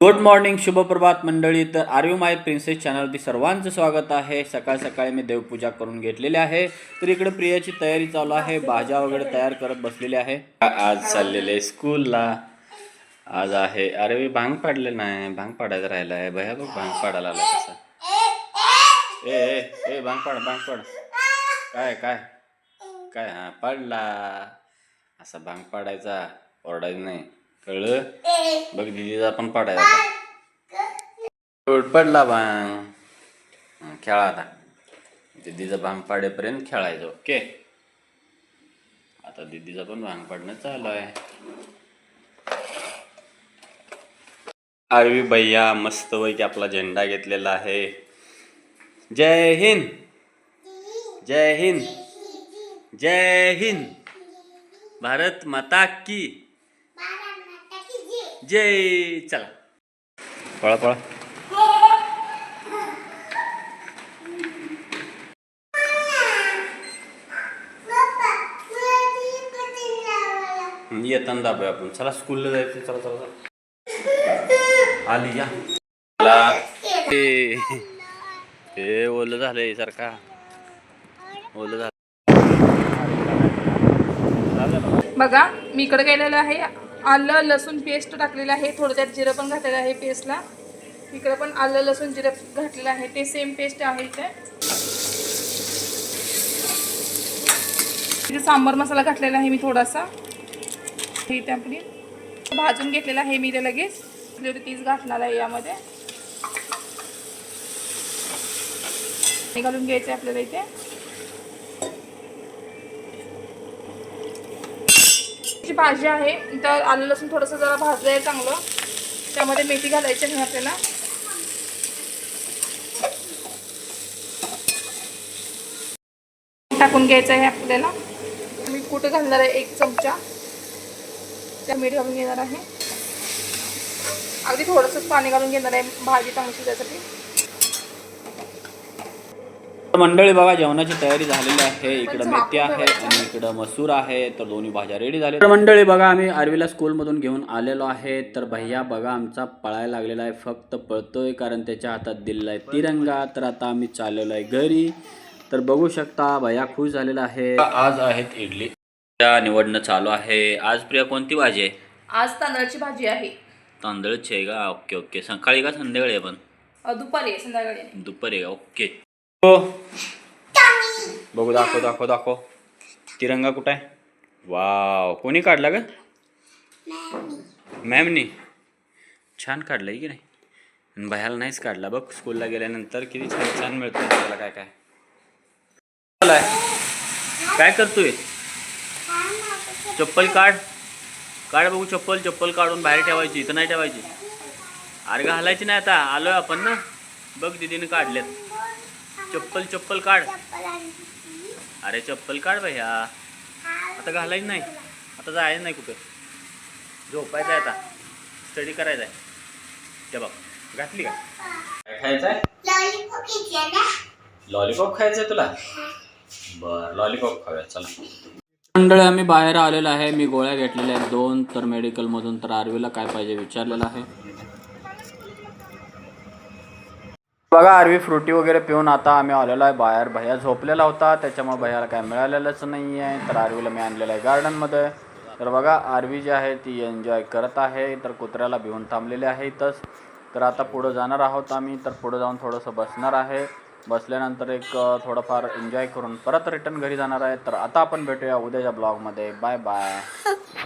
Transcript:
Good morning शुभप्रभात मंडळी. तर आर्यू माय princess चॅनलवरती सर्वांचं स्वागत आहे. सकाळ सकाळी मी देवपूजा करून घेतलेली आहे. तर इकडे प्रियाची तयारी चालू आहे. भाज्या वगैरे तयार करत बसलेली आहे. आज चाललेले स्कूलला. आज आहे. अरे मी भांग पाडले नाही. भांग पाडायचं राहिलं आहे भया बघ भांग पाडायला आला कसा ए ए ए भांग पाड भांग पाड. काय काय? काय? हा पाडला. असा भांग पाडायचा. ओरडायचं नाही. कळलं? बघ दिदीचा पण आता. उठ पडला भांग. खेळा आता. दिदीचा भांग पाडेपर्यंत खेळायचं ओके? आता दिदीचा पण भांग पाडणं चालू आहे. आरवी भैया मस्त की आपला झेंडा घेतलेला आहे. जय हिंद. जय हिंद. जय हिंद. भारत माता की जय चला. पळा पळा. येताना दाबूया आपण. चला स्कूलला जायचं. चला चला चला. आली या. चला. ए. ओलं झालंय सारखा. ओलं झालं बघा मी इकडे गेलेलं आहे. आलं लसूण पेस्ट टाकलेलं आहे. थोडं त्यात जिरं पण घातलेलं आहे पेस्टला इकडं पण आलं लसूण जिरं घातलेलं आहे. ते सेम पेस्ट आहे इथे. इथे सांबार मसाला घातलेला आहे मी थोडासा. हे इथे आपली भाजून घेतलेला आहे मी ते लगेच. तीच घातणार आहे यामध्ये. घालून घ्यायचं आहे आपल्याला इथे. भाजी आहे. तर आलं लसूण थोडंसं जरा भाजलं आहे चांगलं. त्यामध्ये मेथी घालायची आहे आपल्याला टाकून घ्यायचं आहे आपल्याला. मीठ कुठं घालणार आहे? एक चमचा. त्या मीठ घालून घेणार आहे. अगदी थोडंसंच पाणी घालून घेणार आहे. भाजी चांगली शिजायसाठी मंडळी बघा जेवणाची तयारी झालेली आहे. इकडं मेथी आहे आणि इकडं मसूर आहे. तर दोन्ही भाज्या रेडी झाल्या मंडळी बघा आम्ही आरवीला स्कूलमधून घेऊन आलेलो आहे. तर भैया बघा आमचा पळायला लागलेला आहे. फक्त पळतोय कारण त्याच्या हातात दिलेला आहे तिरंगा. तर आता आम्ही चाललेलो आहे घरी. तर बघू शकता भैया खुश झालेला आहे. आज आहेत इडली. निवडणं चालू आहे. आज प्रिया कोणती भाजी आहे? आज तांदळाची भाजी आहे. तांदळाची आहे का? Okay okay. सकाळी का संध्याकाळी आहे पण? दुपारी आहे, संध्याकाळी. दुपारी ओके. बघू दाखव दाखव दाखव. तिरंगा कुठं आहे? वाव कोणी काढला ग? मॅमनी छान काढलं की नाही? बाहेर नाहीच काढला. बघ स्कूलला गेल्यानंतर किती छान छान मिळतं आपल्याला काय काय. काय करतोय? चप्पल काढ. काढ बघू चप्पल. चप्पल काढून बाहेर ठेवायची इथं नाही ठेवायची. अरे घालायची नाही आता. आलोय आपण ना? बघ दिदीने काढलेत. चप्पल चप्पल काढ. अरे चप्पल काढ भैया. आता घालायची नाही. आता जायचं नाही कुठं. झोपायचं आहे आता. स्टडी करायचा आहे. ते बघ घातली का? काय खायचं आहे लॉलीपॉप खायचं आहे तुला? बर लॉलीपॉप खाऊया चला. मंडळी आम्ही बाहेर आलेलो आहे. मी गोळ्या घेतलेल्या आहेत दोन तर मेडिकलमधून तर आरवीला काय पाहिजे विचारलेलं आहे. बघा आरवी फ्रुटी वगैरे पिऊन आता आम्ही आलेलो आहे बाहेर. भैया झोपलेला होता त्याच्यामुळे भैयाला काय मिळालेलंच नाही आहे तर आरवीला मी आणलेलं आहे गार्डनमध्ये. तर बघा आरवी जी आहे ती एन्जॉय करत आहे. तर कुत्र्याला भिवून थांबलेली आहे इथंच. तर आता पुढं जाणार आहोत आम्ही. तर पुढं जाऊन थोडंसं बसणार आहे. बसल्यानंतर एक थोडंफार एन्जॉय करून परत रिटर्न घरी जाणार आहे. तर आता आपण भेटूया उद्याच्या ब्लॉगमध्ये बाय बाय